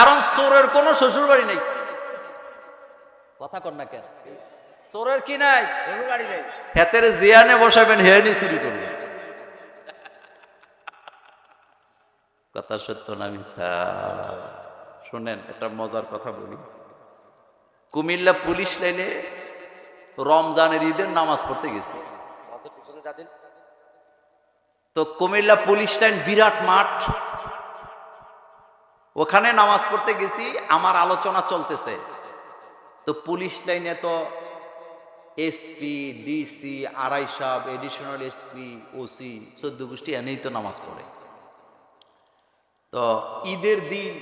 কারণ চোরের কোনো শ্বশুর বাড়ি নেই। কথা কর না কেন? চোরের কি নাই? হেতের জিয়ানে বসাবেন হেয়ানি চুরি করবেন কথা সত্য না মিথ্যা? শোনেন একটা মজার কথা বলি। কুমিল্লা পুলিশ লাইনে রমজানের ঈদের নামাজ পড়তে গেছি। তো কুমিল্লা পুলিশ লাইন বিরাট মাঠ। ওখানে নামাজ পড়তে গেছি, আমার আলোচনা চলতেছে। তো পুলিশ লাইনে তো এসপি ডিসি আড়াই সাহেব এডিশনাল এসপি ওসি চোদ্দ গোষ্ঠী এনেই তো নামাজ পড়ে। তো ঈদের দিন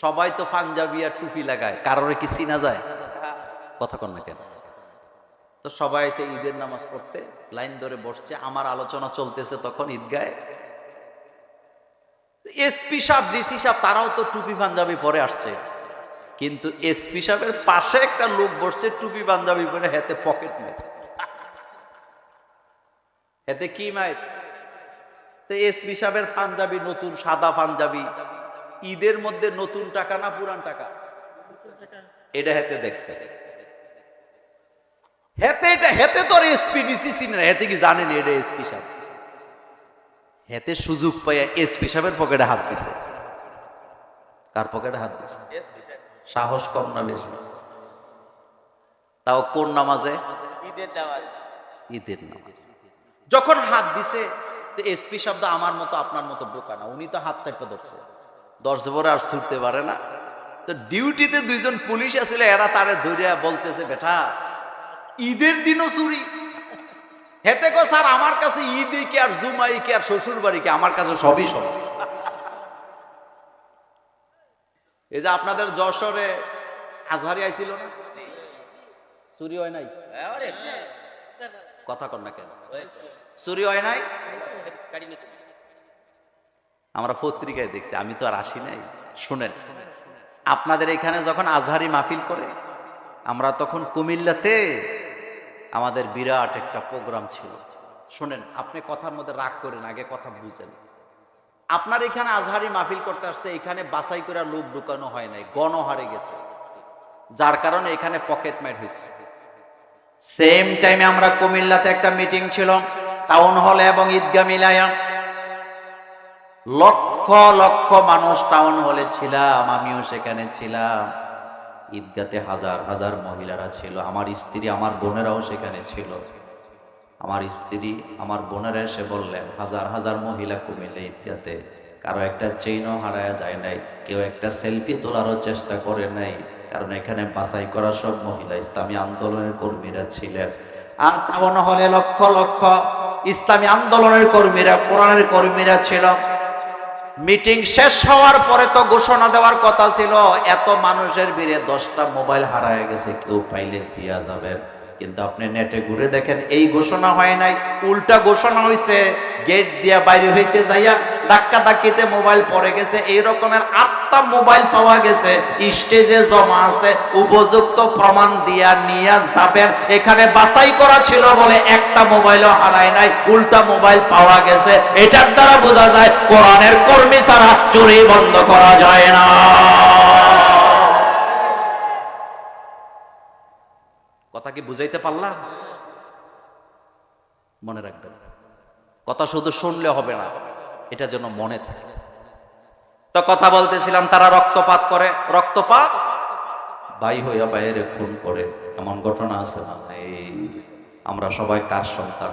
সবাই তো পাঞ্জাবি আর টুপি লাগায়, কারোর কি চিনা যায়? কথা কন না কেন? তো সবাই এসে ঈদের নামাজ পড়তে, লাইন ধরে বসছে, আমার আলোচনা চলতেছে তখন ঈদগায়। এসপি সাহেব ডিসি সাহেব, তারাও তো টুপি পাঞ্জাবি পরে আসছে। কিন্তু এসপি সাহেবের পাশে একটা লোক বসছে টুপি পাঞ্জাবি পরে, হাতে পকেট মেট এতে কি মায়ের তো এসপি সাহেবের পাঞ্জাবি নতুন, সাদা পাঞ্জাবি। ঈদের মধ্যে নতুন টাকা না পুরান টাকা? এটা হেতে দেখছে। হেতে এটা, হেতে তোর এসপি ডিসি না হেতে কি জানেন এটা এসপি সাহেব? হেতে সুযোগ পাইয়া এসপি সাহেবের পকেটে হাত দিছে। কার পকেটে হাত দিছে? সাহস কম না বেশি? তাও কোন নামাজে? ঈদের নামাজ। যখন হাত দিছে, তো এসপি শব্দ আমার মতো, আপনার মতো বোকা না। উনি তো হাত চাপে ধরছে। ধরছে পরে আর ছুটতে পারে না। তো ডিউটিতে দুইজন পুলিশ আছিল এরা তারে ধরিয়া বলতেছে, বেটা, ঈদের দিনও চুরি হেতে কো, স্যার, আমার কাছে ঈদ কি আর জুমাই কি আর শ্বশুর বাড়ি কি? আমার কাছে সবই সব। এই যে আপনাদের যশোরে আজহারি আইছিল না? চুরি হয় নাই? কথা কর না কেন? চুরি হয় নাই? আমরা পত্রিকায় দেখছি, আমি তো আর আসি নাই। শুনেন, আপনাদের এখানে যখন আজহারি মাহফিল করে, আমরা তখন কুমিল্লাতে আমাদের বিরাট একটা প্রোগ্রাম ছিল। শোনেন, আপনি কথার মধ্যে রাগ করেন, আগে কথা বুঝেন। আপনার এখানে আজহারি মাহফিল করতে আসছে, এখানে বাছাই করে লোক ঢুকানো হয় নাই, গণহারে গেছে। যার কারণে এখানে পকেট মাইট হয়েছে। সেম টাইমে আমরা কুমিল্লাতে একটা মিটিং ছিল, টাউন হলে এবং ঈদগা মিলায়া। লক্ষ লক্ষ মানুষ টাউন হলে ছিলাম, আমিও সেখানে ছিলাম। ঈদগাতে হাজার হাজার মহিলারা ছিল। আমার স্ত্রী, আমার বোনেরাও সেখানে ছিল। আমার স্ত্রী, আমার বোনেরা এসে বললেন, হাজার হাজার মহিলা কুমিল্লা ঈদগাতে। কারও একটা চেইনও হারায় যায় নাই। কেউ একটা সেলফি তোলারও চেষ্টা করে নাই। কারণ এখানে বাছাই করা সব মহিলা। ইসলামী আন্দোলনের কর্মীরা ছিলেন। আর টাউন হলে লক্ষ লক্ষ ইসলামী আন্দোলনের কর্মীরা, কোরআনের কর্মীরা ছিল। মিটিং শেষ হওয়ার পরে তো ঘোষণা দেওয়ার কথা ছিল, এত মানুষের ভিড়ে দশটা মোবাইল হারায় গেছে, কেউ পাইলে দিয়া যাবে। কিন্তু আপনি নেটে ঘুরে দেখেন, এই ঘোষণা হয় নাই, উল্টা ঘোষণা হয়েছে গেট দিয়া বাইরে হইতে যাইয়া ধাক্কা ধাক্কিতে মোবাইল পড়ে গেছে, এই রকমের আটটা মোবাইল পাওয়া গেছে। স্টেজে জমা আছে, উপযুক্ত প্রমাণ দিয়া নিয়ে যাবেন। এখানে বাছাই করা ছিল বলে একটা মোবাইলও হারায় নাই, উল্টা মোবাইল পাওয়া গেছে। এটার দ্বারা বোঝা যায়, কোরআনের কর্মী ছাড়া চুরি বন্ধ করা যায় না। কথা কি বুঝাইতে পারলাম? মনে রাখবেন। কথা শুধু শুনলে হবে না। এটা যেন মনে থাকে। তো কথা বলতেছিলাম, তারা রক্তপাত করে। রক্তপাত? ভাই হইয়া বাইরে খুন করে। এমন ঘটনা আছে না? এই, আমরা সবাই কার সন্তান?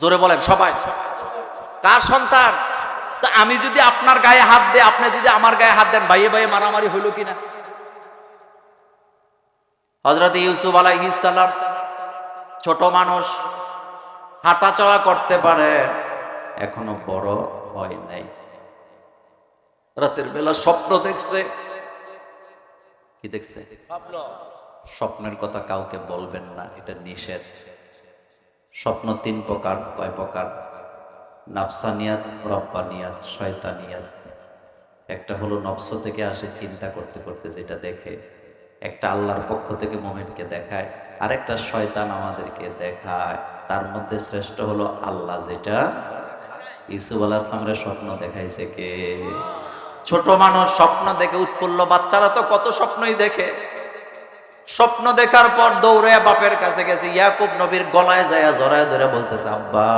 জোরে বলেন, সবাই। কার সন্তান? তা আমি যদি আপনার গায়ে হাত দেয় আপনি যদি আমার গায়ে হাত দেন, ভাইয়ে ভাইয়ে মারামারি হইল কিনা? হজরত ইউসুফ আলাইহিসাল্লাম ছোট মানুষ, হাঁটাচলা করতে পারে এখনও বড় হয় নাই। রাতের বেলা স্বপ্ন দেখছে। কি দেখছে? স্বপ্নের কথা কাউকে বলবেন না এটা নিষেধ। স্বপ্ন তিন প্রকার কয় প্রকার? নাফসানিয়াত রব্বানিয়াত শয়তানিয়াত। একটা হলো নফস থেকে আসে চিন্তা করতে করতে যেটা দেখে। একটা আল্লাহর পক্ষ থেকে মোমেনকে দেখায়। আরেকটা শয়তান আমাদেরকে দেখায়। তার মধ্যে শ্রেষ্ঠ হলো আল্লাহ যেটা ইসুফ আল্লাহ ইসলামের স্বপ্ন দেখাইছে কে? ছোট মানুষ স্বপ্ন দেখে উৎফুল্ল, বাচ্চারা তো কত স্বপ্নই দেখে। স্বপ্ন দেখার পর দৌড়ে বাপের কাছে গেছে, ইয়াকুব নবীর গলায় যায় জড়ায় ধরে বলতেছে, আব্বা,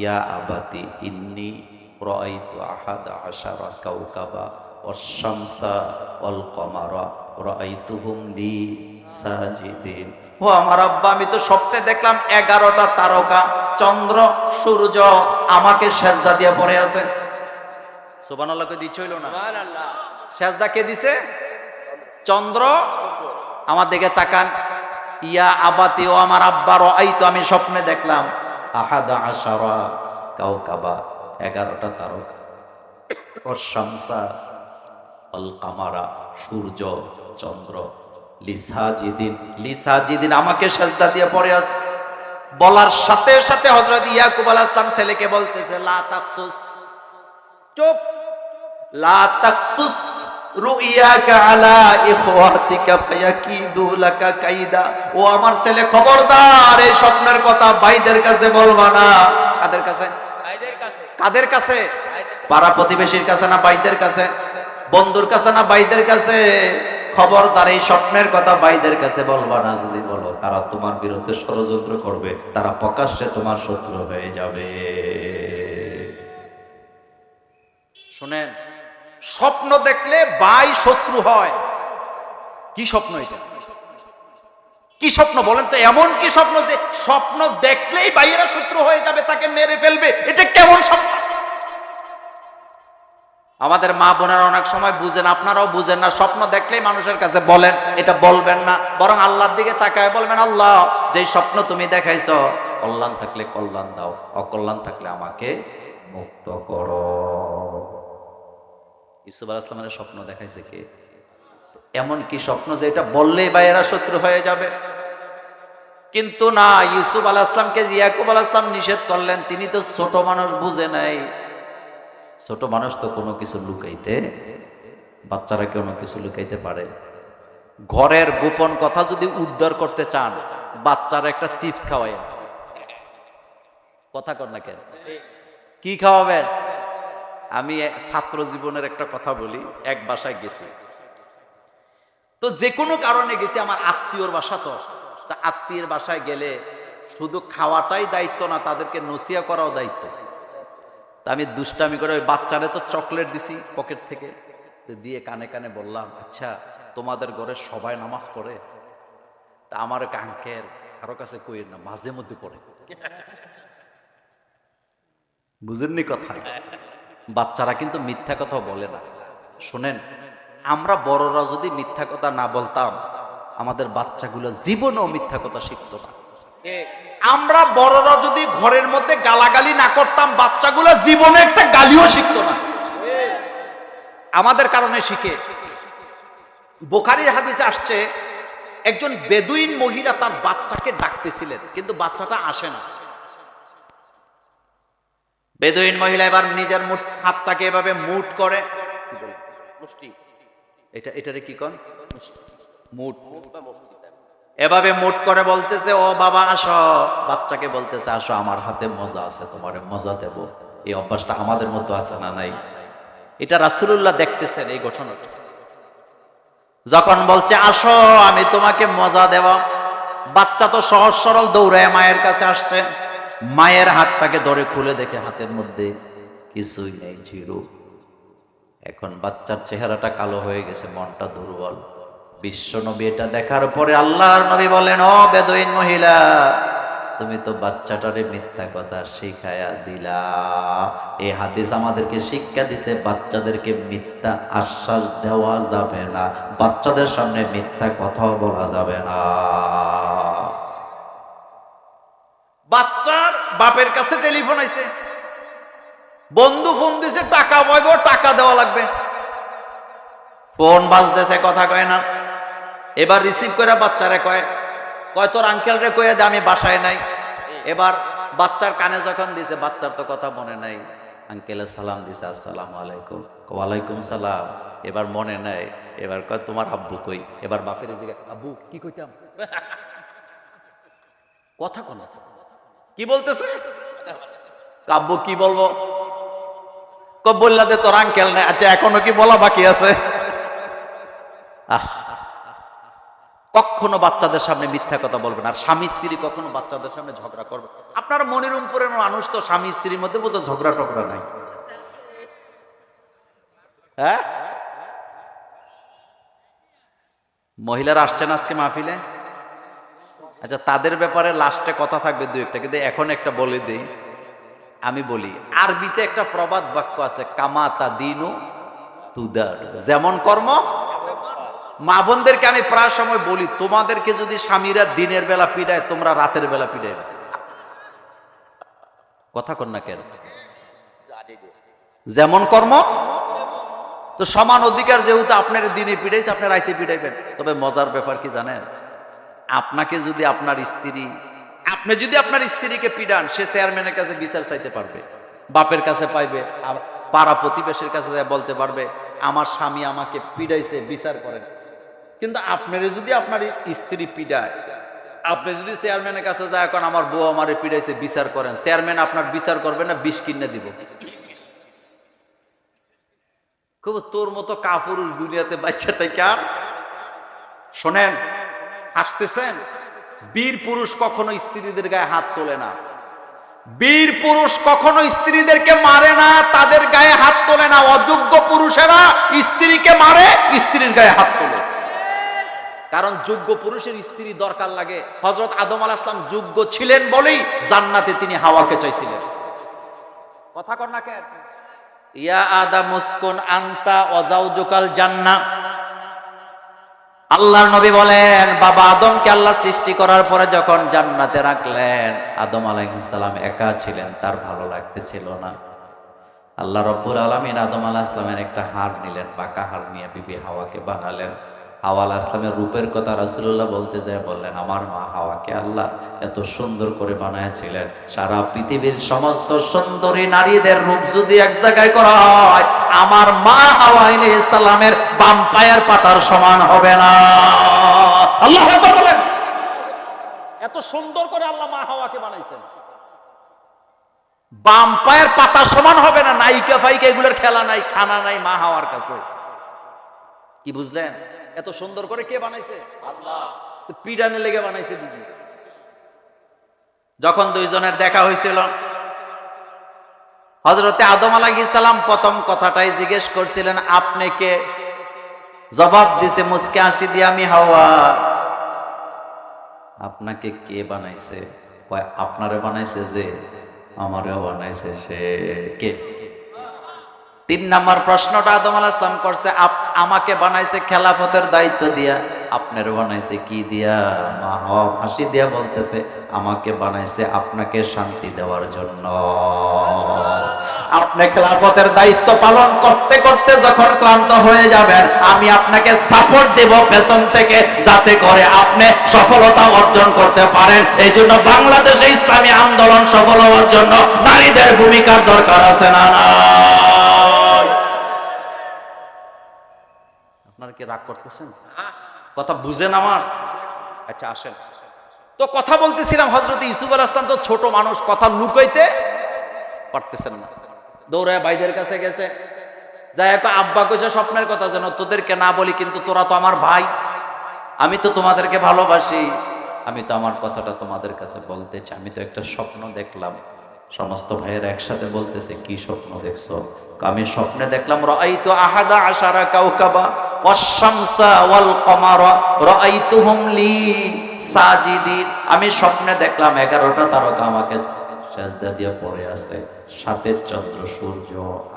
ইয়া আবাতি, ইন্নি রাআইতু আহাদ আশারা কাওকাবা। ওয়াশ-শামসা ওয়াল কমারা রাআইতুহুম লি সাজিদিন। ও আমার আব্বা আমি তো স্বপ্নে দেখলাম এগারোটা তারকা চন্দ্র সূর্য আমাকে সেজদা দিয়ে পড়ে আছে। সুবহানাল্লাহকে দিচ্ছ হইল না? সেজদা কে দিছে? চন্দ্র আমার দিকে তাকান। ইয়া আবাতি ও আমার আব্বার এই তো আমি স্বপ্নে দেখলাম। আহাদা আশারা কাউকাবা এগারোটা তারকা। ওর শামসা কামারা, সূর্য, চন্দ্র। লিসাজিদিন লিসাজিদিন আমাকে সাজদা দিয়ে পড়ে আস। বলার সাথে সাথে হযরত ইয়াকুব আলাইহিস সালাম ছেলেকে বলতেছে, লা তাকসুস। চুপ। লা তাকসুস, রুইয়াকা আলা ইখওয়াতিকা ফায়াকিদু লাকা কাইদা। ও আমার ছেলে খবরদার, এই স্বপ্নের কথা ভাইদের কাছে বলবা না। কাদের কাছে? কাদের কাছে? পাড়া প্রতিবেশীর কাছে না ভাইদের কাছে? বন্ধুর কাছে না ভাইদের কাছে? খবরদার এই স্বপ্নের কথা বাইদের কাছে বলবা না যদি বলো। তারা তোমার বিরুদ্ধে ষড়যন্ত্র করবে, তারা প্রকাশ্যে তোমার শত্রু হয়ে যাবে। শোনেন, স্বপ্ন দেখলে বাই শত্রু হয়। কি স্বপ্ন এটা? কি স্বপ্ন বলেন তো? এমন কি স্বপ্ন যে স্বপ্ন দেখলেই ভাইয়েরা শত্রু হয়ে যাবে, তাকে মেরে ফেলবে এটা কেমন স্বপ্ন আমাদের মা বোনেরা অনেক সময় বুঝেন, আপনারাও বুঝেন না, স্বপ্ন দেখলেই মানুষের কাছে বলেন, এটা বলবেন না, বরং আল্লাহর দিকে তাকায় বলবেন, আল্লাহ, যেই স্বপ্ন তুমি দেখাইছ, কল্যাণ থাকলে কল্যাণ দাও, অকল্যাণ থাকলে আমাকে মুক্ত করো। ইসুফ আলাইসলামের স্বপ্ন দেখাইছে কে? এমন কি স্বপ্ন যে এটা বললেই বা এরা শত্রু হয়ে যাবে? কিন্তু না, ইউসুফ আলাহ ইসলামকে ইয়াকুব আলাহ ইসলাম নিষেধ করলেন, তিনি তো ছোট মানুষ, বুঝে নাই। ছোট মানুষ তো কোনো কিছু লুকাইতে, বাচ্চারা কোনো কিছু লুকাইতে পারে। ঘরের গোপন কথা যদি উদ্ধার করতে চান, বাচ্চারা একটা চিপস খাওয়াই কথা কর না কেন? কি খাওয়াবেন? আমি ছাত্র জীবনের একটা কথা বলি, এক বাসায় গেছি। তো যে কোনো কারণে গেছি, আমার আত্মীয়র বাসা তো। তা আত্মীয়ের বাসায় গেলে শুধু খাওয়াটাই দায়িত্ব না, তাদেরকে নসিয়া করাও দায়িত্ব। তা আমি দুষ্টামি করে ওই বাচ্চারে তো চকলেট দিছি পকেট থেকে। দিয়ে কানে কানে বললাম আচ্ছা তোমাদের ঘরে সবাই নামাজ পড়ে? তা আমার এক আঙ্কেল কারও কাছে কই না, মাঝে মধ্যে পড়ে। বুঝেননি কথা বাচ্চারা কিন্তু মিথ্যা কথা বলে না। শোনেন, আমরা বড়রা যদি মিথ্যা কথা না বলতাম, আমাদের বাচ্চাগুলো জীবনেও মিথ্যা কথা শিখতো না। আমরা বড়রা যদি ঘরের মধ্যে গালাগালি না করতাম, বাচ্চাগুলো জীবনে একটা গালিও শিখতো না। আমাদের কারণে শিখে। বোখারির হাদিসে আসছে, একজন বেদুইন মহিলা তার বাচ্চাকে ডাকতেছিলেন, কিন্তু বাচ্চাটা আসে না। বেদুইন মহিলা এবার নিজের মুঠ হাতটাকে এভাবে মুট করে। এটা এটারে কি কন? মুট এভাবে মুট করে বলতেছে, ও বাবা, আসো। বাচ্চাকে বলতেছে, আসো, আমার হাতে মজা আছে, তোমার মজা দেব। এই অভ্যাসটা আমাদের মধ্যে আছে না নাই? এটা রাসুলুল্লাহ দেখতেছেন এই ঘটনাটা। যখন বলছে, আসো, আমি তোমাকে মজা দেব। বাচ্চা তো সহজ সরল দৌড়ায় মায়ের কাছে আসছে। মায়ের হাতটাকে ধরে খুলে দেখে হাতের মধ্যে কিছুই নেই জিরো এখন বাচ্চার চেহারাটা কালো হয়ে গেছে, মনটা দুর্বল। বিশ্ব নবী এটা দেখার পরে আল্লাহর নবী বলেন, ও বেদইন মহিলা, তুমি তো বাচ্চাটারে মিথ্যা কথা শিখায়া দিলা। এই হাদিস আমাদেরকে শিক্ষা দিছে, বাচ্চাদেরকে মিথ্যা আশ্বাস দেওয়া যাবে না। বাচ্চাদের সামনে মিথ্যা কথাও বলা যাবে না। বাচ্চার বাপের কাছে টেলিফোন আইছে। বন্ধু ফোন দিছে, টাকা পাইব, টাকা দেওয়া লাগবে। ফোন বাজতেছে, কথা কয় না। এবার রিসিভ করে বাচ্চারে কয় কয়, তোর আঙ্কেল রে কয়ে দে, আমি বাসায় নাই। এবার বাচ্চার কানে যখন দিছে, বাচ্চার তো কথা মনে নাই। আঙ্কেলে সালাম দিছে, আসসালামু আলাইকুম। ওয়ালাইকুম সালাম। এবার মনে নাই। এবার কয়, তোমার আব্বু কই? এবার বাপের জিজ্ঞাসা আব্বু, কি কইতাম? কথা কোন কি বলতেছে? আব্বু, কি বলব? বললাতে তোর আঙ্কেল নাই। আচ্ছা এখনও কি বলা বাকি আছে? আহ। কখনো বাচ্চাদের সামনে মিথ্যা কথা বলবেন আর স্বামী স্ত্রী কখনো বাচ্চাদের সামনে ঝগড়া করবে আপনার মনের মানুষ তো স্বামী স্ত্রীর মধ্যে বোধ ঝগড়া টগড়া নাই। হ্যাঁ? মহিলারা আসছেন আজকে মাহফিলে? আচ্ছা তাদের ব্যাপারে লাস্টে কথা থাকবে দু একটা, কিন্তু এখন একটা বলে দেই। আমি বলি, আরবিতে একটা প্রবাদ বাক্য আছে, কামাতা দিনু তুদার। যেমন কর্ম মা বোনদেরকে আমি প্রায় সময় বলি, তোমাদেরকে যদি স্বামীরা দিনের বেলা পিড়ায় তোমরা রাতের বেলা পিড়ায় কথা কর না কেন? যেমন কর্ম, তো সমান অধিকার যেহেতু আপনার দিনে পিড়াইছে আপনি রাইতে পিড়াইবেন তবে মজার ব্যাপার কি জানেন? আপনাকে যদি আপনার স্ত্রী, আপনি যদি আপনার স্ত্রীকে পিডান সে চেয়ারম্যানের কাছে বিচার চাইতে পারবে, বাপের কাছে পাইবে আর পাড়া প্রতিবেশীর কাছে বলতে পারবে, আমার স্বামী আমাকে পিডাইছে বিচার করেন। কিন্তু আপনার যদি আপনার স্ত্রী পিডায়, আপনি যদি চেয়ারম্যানের কাছে যায় এখন আমার বউ আমারে পিডাইছে, বিচার করেন। চেয়ারম্যান আপনার বিচার করবে না, বিষ কিনে দিব। খুব তোর মতো কাপুরুষ দুনিয়াতে বাচ্চা তাই কার শোনেন আসতেছেন বীর পুরুষ কখনো স্ত্রীদের গায়ে হাত তোলে না। বীর পুরুষ কখনো স্ত্রীদেরকে মারে না, তাদের গায়ে হাত তোলে না। অযোগ্য পুরুষেরা স্ত্রীকে মারে, স্ত্রীর গায়ে হাত তোলে। কারণ যোগ্য পুরুষের স্ত্রী দরকার লাগে। হজরত আদম আল ইসলাম যোগ্য ছিলেন বলেই জান্নাতে তিনি হাওয়াকে চাইছিলেন। কথা কর না কেন ইয়া আদা মুসকুন আন্তা ওয়াজাউজুকাল জান্নাহ। আল্লাহর নবী বলেন, বাবা আদমকে আল্লাহ সৃষ্টি করার পরে যখন জান্নাতে রাখলেন, আদম আলাইহিসসালাম একা ছিলেন, তার ভালো লাগতেছিল না। আল্লাহ রব্বুল আলমিন আদম ইসলামের একটা হার নিলেন, বাঁকা হার নিয়ে বিবি হাওয়াকে বানালেন। হাওয়া আসলামের রূপের কথা রাসুল্লাহ বলতে যায়, বললেন, আমার মা হাওয়াকে আল্লাহ এত সুন্দর করে বানাইছিলেন সারা পৃথিবীর সমস্ত সুন্দরী নারীদের রূপ যদি এক জায়গায় করা হয়, আমার মা হাওয়া আলাইহিস সালামের বাম পায়ের পাতার সমান হবে না। আল্লাহ বলেন। এত সুন্দর করে আল্লাহ মা হাওয়াকে বানাইছেন। বাম পায়ের পাতা সমান হবে না নাইকা ফাইকা এগুলোর খেলা নাই, খানা নাই মা হাওয়ার কাছে। কি বুঝলেন? এত সুন্দর করে কে বানাইছে? পিডানে লেগে বানাইছে যখন দুইজনের দেখা হয়েছিল হজরতে আদম সালাম প্রথম কথাটাই জিজ্ঞেস করছিলেন, আপনি কে? জবাব দিছে, মুসকে হাসি দিয়ে আমি হাওয়া। আপনাকে কে বানাইছে? আপনারে বানাইছে যে, আমারেও বানাইছে সে। কে? তিন নাম্বার প্রশ্নটা আদম আলাহ ইসলাম করছে আমাকে বানাইছে খেলাফতের দায়িত্ব দিয়া। আপনার বানাইছে কি দিয়া? মা হাসি দিয়া বলতেছে, আমাকে বানাইছে আপনাকে শান্তি দেওয়ার জন্য। আপনি খেলাফতের দায়িত্ব পালন করতে করতে যখন ক্লান্ত হয়ে যাবেন, আমি আপনাকে সাপোর্ট দেব পেছন থেকে, যাতে করে আপনি সফলতা অর্জন করতে পারেন। এই জন্য বাংলাদেশে ইসলামী আন্দোলন সফল হওয়ার জন্য নারীদের ভূমিকার দরকার আছে না? আপনারা কি রাগ করতেছেন? কথা বুঝেন আমার? আচ্ছা আসেন। তো কথা বলতেছিলাম হজরত ইসুফ আল আসলাম তো ছোট মানুষ, কথা লুকাইতে পারতেছেন না। দৌড়ায় ভাইদের কাছে গেছে। যাই হোক, আব্বা কইছে, স্বপ্নের কথা যেন তোদেরকে না বলি, কিন্তু তোরা তো আমার ভাই। আমি তো তোমাদেরকে ভালোবাসি। আমি তো আমার কথাটা তোমাদের কাছে বলতে চাই। আমি তো একটা স্বপ্ন দেখলাম। সমস্ত ভাইয়ের একসাথে বলতেছে, কি স্বপ্ন দেখছ? আমি স্বপ্নে দেখলাম, রাআইতু আহাদা আশারা কাউকাবা ওয়াশ-শামসা ওয়াল কমারা রাআইতুহুম লি সাজিদিন। আমি স্বপ্নে দেখলাম 11টা তারকা আমাকে সেজদা দিয়ে পড়ে আছে সাথে চন্দ্র সূর্য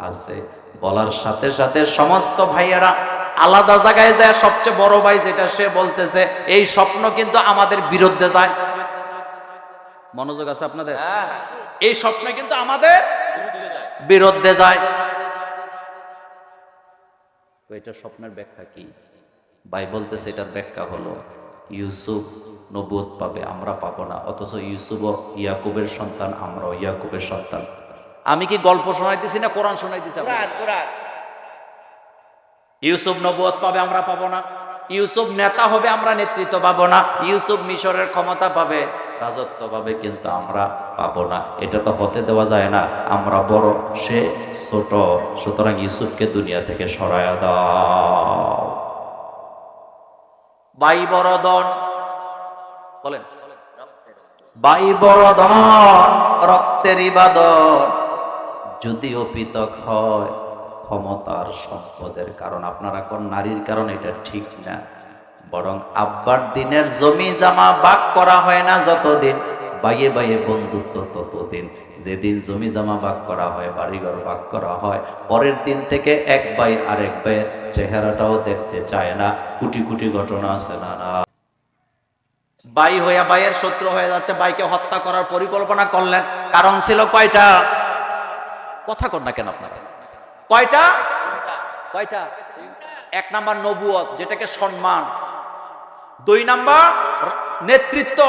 আছে। বলার সাথে সাথে সমস্ত ভাইয়েরা আলাদা জায়গায় যায়, সবচেয়ে বড় ভাই যেটা, সে বলতেছে, এই স্বপ্ন কিন্তু আমাদের বিরুদ্ধে যায়। মনোযোগ আছে আপনাদের? এই স্বপ্ন কিন্তু আমাদের বিরুদ্ধে যায়। তো এটা স্বপ্নের ব্যাখ্যা কি? ভাই বলতেছে এটার ব্যাখ্যা হলো ইউসুফ নবুয়ত পাবে আমরা পাবো না। অথচ ইউসুফ ইয়াকুবের সন্তান আমরাও ইয়াকুবের সন্তান। আমি কি গল্প শোনাইতেছি না কোরআন শোনাইতেছি? ইউসুফ নবুয়ত পাবে আমরা পাবো না। ইউসুফ নেতা হবে আমরা নেতৃত্ব পাবো না। ইউসুফ মিশরের ক্ষমতা পাবে। রাজত্ব পাবে কিন্তু আমরা পাবো না। এটা তো হতে দেওয়া যায় না। আমরা বড়, সে ছোট। সুতরাং ইউসুফকে দুনিয়া থেকে সরায়া দাও। বাই বড় দন বলেন। বাই বড় দন রক্তের ইবাদত। যদিও পৃথক হয় ক্ষমতার সম্পদের কারণ, আপনারা কোন নারীর কারণ এটা ঠিক না। বরং আব্বার দিনের জমি জামা বাক করা হয় না যতদিন, বাইয়ে বাইয়ে বন্ধুত্ব ততদিন। যেদিন জমি জামা বাক করা হয়, বাড়িঘর বাক করা হয়, পরের দিন থেকে এক ভাই আরেক ভাইয়ের চেহারাটাও দেখতে চায় না। কোটি কোটি ঘটনা আছে না না। বাই হইয়া বাইয়ের শত্রু হয়ে যাচ্ছে বাইকে হত্যা করার পরিকল্পনা করলেন। কারণ ছিল কয়টা? কথা কর না কেন আপনারা? কয়টা? কয়টা? এক নাম্বার নবুয়ত যেটাকে সম্মান। দুই নাম্বার, নেতৃত্ব।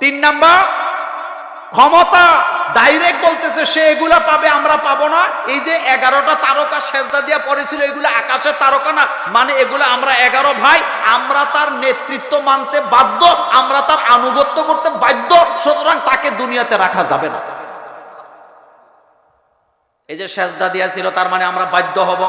তিন নাম্বার, ক্ষমতা। ডাইরেক্ট বলতেছে, সে এগুলা পাবে, আমরা পাবো না। এই যে এগারোটা তারকা সেজদা দিয়া পড়েছিল, এগুলো আকাশের তারকা না। মানে এগুলো আমরা এগারো ভাই, আমরা তার নেতৃত্ব মানতে বাধ্য, আমরা তার আনুগত্য করতে বাধ্য, সুতরাং তাকে দুনিয়াতে রাখা যাবে না। এই যে সেজদা দিয়েছিল তার মানে আমরা বাধ্য হব।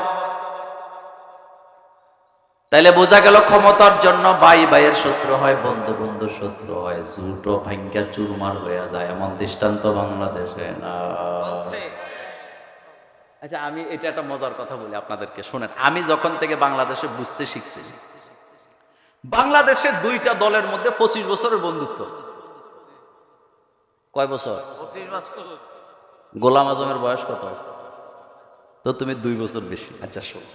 তাইলে বোঝা গেল ক্ষমতার জন্য ভাই ভাইয়ের শত্রু হয় বন্ধু বন্ধুর শত্রু হয়। জুটো ভাঙ্গা চুরমার হয়ে যায় এমন দৃষ্টান্ত বাংলাদেশে না। আচ্ছা আমি এটা একটা মজার কথা বলি আপনাদেরকে শোনেন। আমি যখন থেকে বাংলাদেশে বুঝতে শিখছি বাংলাদেশের দুইটা দলের মধ্যে পঁচিশ বছরের বন্ধুত্ব। কয় বছর। গোলাম আজমের বয়স কত? তো তুমি দুই বছর বেশি। আচ্ছা শোন।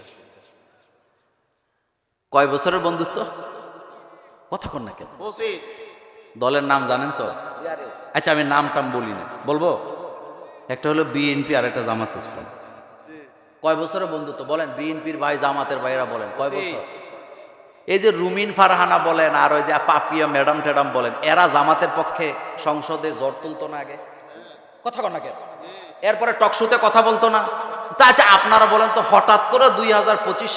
কয় বছরের বন্ধুত্ব? কথা কন না কেন? দলের নাম জানেন তো? আচ্ছা আমি নাম টাম বলি না। বলব? একটা হলো বিএনপি আর একটা জামাত ইসলাম। কয় বছরের বন্ধুত্ব? বলেন বিএনপির ভাই জামাতের ভাইরা বলেন কয় বছর? এই যে রুমিন ফারহানা বলেন আর ওই যে পাপিয়া ম্যাডাম ট্যাডাম বলেন এরা জামাতের পক্ষে সংসদে জ্বর তুলতো না আগে? কথা কন না কেন? এরপরে টকশোতে কথা বলতো না? আচ্ছা আপনারা বলেন তো, হঠাৎ করে দুই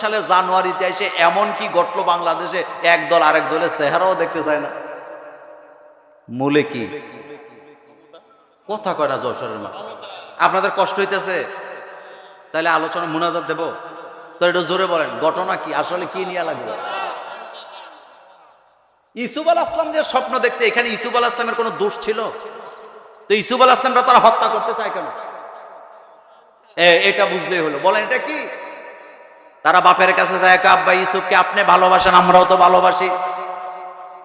সালের জানুয়ারিতে এসে এমন কি ঘটলো বাংলাদেশে? এক দল আরেক দলের চেহারাও দেখতে চায় না। মূলে কি? কথা কয় যশোরের মা আপনাদের কষ্ট হইতেছে? তাহলে আলোচনা মুনাজাত দেব। তো এটা জোরে বলেন, ঘটনা কি? আসলে কি নিয়ে লাগবে? ইসুফ আল আসলাম যে স্বপ্ন দেখছে, এখানে ইসুফ আল আসলামের কোনো দোষ ছিল? তো ইসুফ আল আসলামরা তারা হত্যা করতে চায় কেন? এটা বুঝলেই হলো। বলেন, এটা কি? তারা বাপের কাছে যায় আব্বা, ইউসুফকে আপনি ভালোবাসেন, আমরাও তো ভালোবাসি।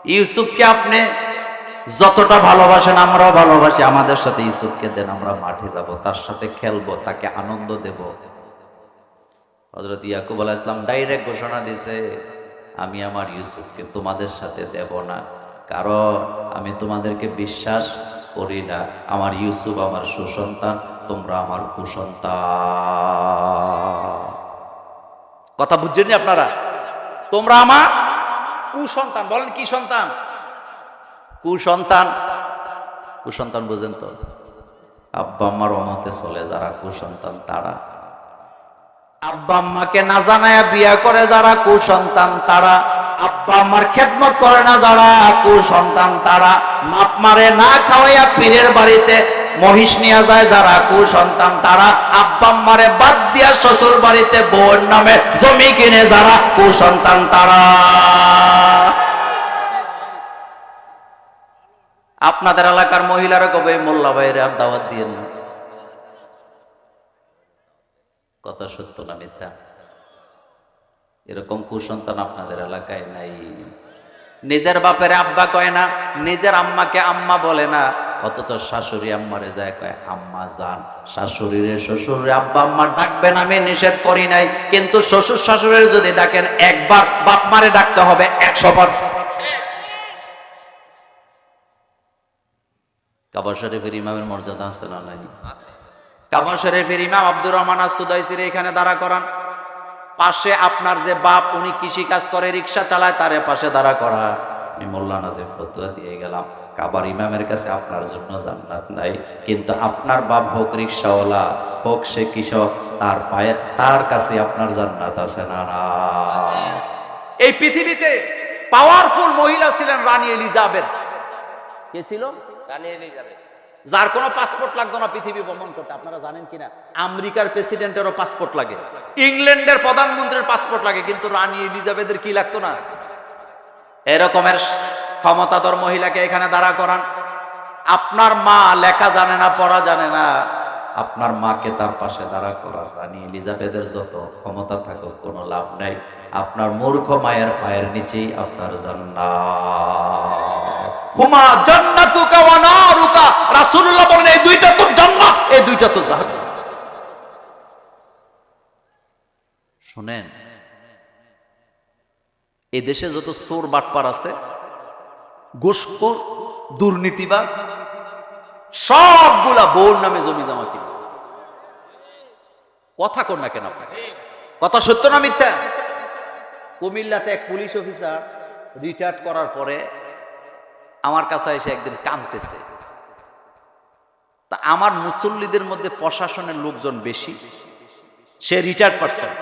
ইউসুফকে আপনি যতটা ভালোবাসেন, আমরাও ভালোবাসি। আমাদের সাথে ইউসুফকে দেন, আমরা মাঠে যাব, তার সাথে খেলব, তাকে আনন্দ দেব। হজরত ইয়াকুব আলাহ ইসলাম ডাইরেক্ট ঘোষণা দিছে, আমি আমার ইউসুফকে তোমাদের সাথে দেব না। কারণ আমি তোমাদেরকে বিশ্বাস করি না। আমার ইউসুফ আমার সুসন্তান তোমরা আমার কুসন্তান। কথা বুঝছেন আপনারা? তোমরা আমার কুসন্তান। বলেন কি সন্তান? কুসন্তান। কুসন্তান বুঝেন তো? আব্বা আম্মার অমতে চলে যারা কুসন্তান, তারা। আব্বা আম্মাকে না জানায় বিয়া করে যারা কুসন্তান, তারা। আব্বা আম্মার খেদমত করে না যারা কুসন্তান, তারা। মাপ মারে না খাওয়াইয়া পীরের বাড়িতে মহিষ নিয়ে যায়, যারা কুসন্তান, তারা আব্বা আম্মারে বাদ দিয়া শ্বশুর বাড়িতে বউর নামে জমি কিনে যারা কুসন্তান, তারা। আপনাদের এলাকার মহিলারা কবে মোল্লা ভাইয়ের আর দাওয়াত দিয়ে না? কথা সত্য না মিথ্যা? এরকম কুসন্তান আপনাদের এলাকায় নাই। নিজের বাপের আব্বা কয় না, নিজের আম্মাকে আম্মা বলে না। অথচ শাশুড়ি আম্মারে যায় কয়, আম্মা, যান। শাশুড়িরে শ্বশুরে আব্বা আম্মা ডাকবেন, আমি নিষেধ করি নাই। কিন্তু শ্বশুর শাশুড়ির যদি ডাকেন একবার, বাপ মারে ডাকতে হবে একশো বার। শরীফের ইমামের মর্যাদা আছে না নাই? শরীফের ইমাম আব্দুর রহমান আসুদাইসির এখানে দাঁড়া করান। পাশে আপনার যে বাপ, উনি কৃষি কাজ করে, রিক্সা চালায়, তারে পাশে দাঁড়া করা আমি মোল্লা নাজিম ফতুয়া দিয়ে গেলাম। কাবার ইমামের কাছে আপনার জন্য জান্নাত নাই। কিন্তু আপনার বাপ হোক রিক্সাওয়ালা হোক সে কৃষক তার পায়ে তার কাছে আপনার জান্নাত আছে না না? এই পৃথিবীতে পাওয়ারফুল মহিলা ছিলেন রানী এলিজাবেথ। কে ছিল? রানী এলিজাবেথ। যার কোনো পাসপোর্ট লাগতো না পৃথিবী ভ্রমণ করতে আপনারা জানেন কিনা? আমেরিকার প্রেসিডেন্টেরও পাসপোর্ট লাগে। ইংল্যান্ডের প্রধানমন্ত্রীর পাসপোর্ট লাগে কিন্তু রানী এলিজাবেথের কি লাগতো না? এরকমের ক্ষমতাধর মহিলাকে এখানে দাঁড়া করান। আপনার মা লেখা জানে না, পড়া জানে না। আপনার মাকে তার পাশে দাঁড়া করা রানী এলিজাবেথের যত ক্ষমতা থাকুক, কোনো লাভ নাই। আপনার মূর্খ মায়ের পায়ের নিচেই আপনার জান্নাত। হুমা জান্নাতুকা ওয়া বলেন, এই দুইটা তো জান্নাত, এই দুইটা তো জাহান্নাম। শুনেন এই দেশে যত চোর বাটপার আছে ঘুষখোর দুর্নীতিবাজ, সবগুলা বউর নামে জমি জমা কিনে। কথা কর না কেন কথা সত্য না মিথ্যা? কুমিল্লাতে এক পুলিশ অফিসার রিটায়ার্ড করার পরে আমার কাছে এসে একদিন কাঁদতেছে তা আমার মুসল্লিদের মধ্যে প্রশাসনের লোকজন বেশি, সে রিটায়ার্ড পারসন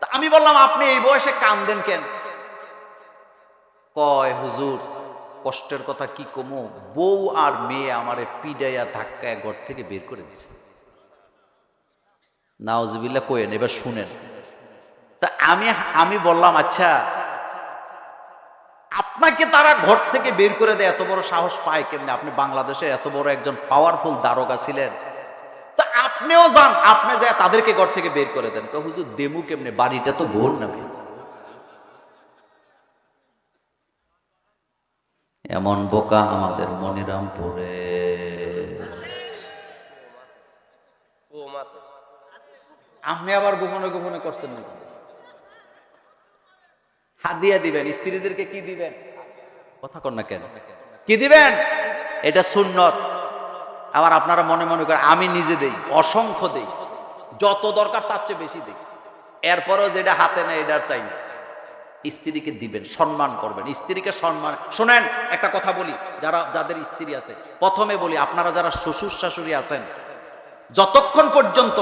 তা আমি বললাম, আপনি এই বয়সে কান্দেন কেন? কয়, হুজুর, কষ্টের কথা কি কমো? বউ আর মেয়ে আমারে পিডাইয়া ধাক্কায় ঘর থেকে বের করে দিছে। নাওজবিল্লা কয়েন এবার শুনেন। তা আমি আমি বললাম আচ্ছা আপনাকে তারা ঘর থেকে বের করে দেয়, এত বড় সাহস পায় কেমনি? আপনি বাংলাদেশে এত বড় একজন পাওয়ারফুল দারোগা ছিলেন। তা আপনিও যান, আপনি যায় তাদেরকে ঘর থেকে বের করে দেন। তো হুজুর, দেমু কেমনে? বাড়িটা তো বোন নামে এমন বোকা আমাদের মনিরামপুরে। আপনি আবার গোপনে গোপনে করছেন না হাত দিয়ে দিবেন স্ত্রীদেরকে কি দিবেন? কথা কর না কেন? কি দিবেন? এটা সুন্নত। আবার আপনারা মনে মনে করেন আমি নিজে দেই অসংখ্য দেই যত দরকার তার চেয়ে বেশি দেই। এরপরেও যেটা হাতে নেয় এটার চাই না। স্ত্রীকে দিবেন, সম্মান করবেন। স্ত্রীকে সম্মান শোনেন, একটা কথা বলি, যারা যাদের স্ত্রী আছে, প্রথমে বলি, আপনারা যারা শ্বশুর শাশুড়ি আছেন, যতক্ষণ পর্যন্ত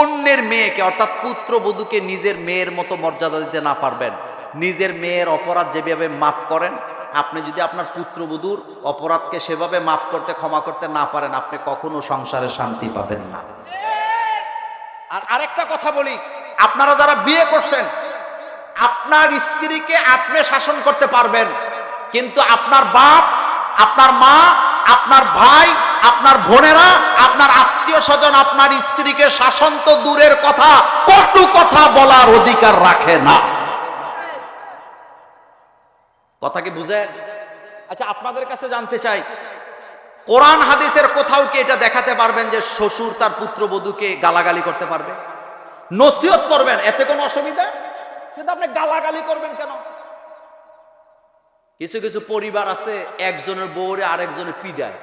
অন্যের মেয়েকে, অর্থাৎ পুত্র বধূকে নিজের মেয়ের মতো মর্যাদা দিতে না পারবেন, নিজের মেয়ের অপরাধ যেভাবে মাফ করেন, আপনি যদি আপনার পুত্রবধূর অপরাধকে সেভাবে মাফ করতে, ক্ষমা করতে না পারেন, আপনি কখনো সংসারে শান্তি পাবেন না। আর আরেকটা কথা বলি, আপনারা যারা বিয়ে করছেন আপনার স্ত্রীকে আপনি শাসন করতে পারবেন। কিন্তু আপনার বাপ, আপনার মা, আপনার ভাই, আপনার বোনেরা, আপনার আত্মীয় স্বজন আপনার স্ত্রীকে শাসন তো দূরের কথা, কটু কথা বলার অধিকার রাখে না। কথা কি বুঝেন? আচ্ছা আপনাদের কাছে জানতে চাই, কোরআন হাদিসের কোথাও কি এটা দেখাতে পারবেন যে শ্বশুর তার পুত্রবধূকে গালাগালি করতে পারবে? নসিহত করবেন, এতে কোনো অসুবিধা? কিন্তু আপনি গালাগালি করবেন কেন? কিছু কিছু পরিবার আছে, একজনের বউরে আরেকজনের পিডায়।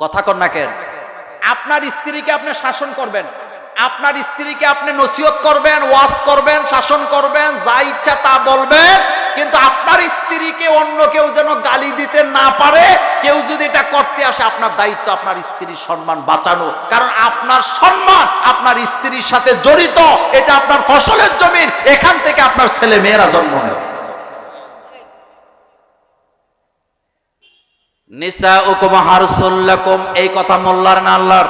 কথা কর না কেন? আপনার স্ত্রীকে আপনি শাসন করবেন। আপনার স্ত্রীকে আপনি নসিহত করবেন, ওয়াজ করবেন, শাসন করবেন, যা ইচ্ছা তা বলবেন। কিন্তু আপনার স্ত্রীকে অন্য কেউ যেন গালি দিতে না পারে, কেউ যদি এটা করতে আসে, আপনার দায়িত্ব আপনার স্ত্রীর সম্মান বাঁচানো। কারণ আপনার সম্মান আপনার স্ত্রীর সাথে জড়িত, এটা আপনার ফসলের জমিন, এখান থেকে আপনার ছেলে মেয়েরা জন্ম নেয় নিসা উকুম হারসুল্লাকুম এই কথা মোল্লার না আল্লাহর।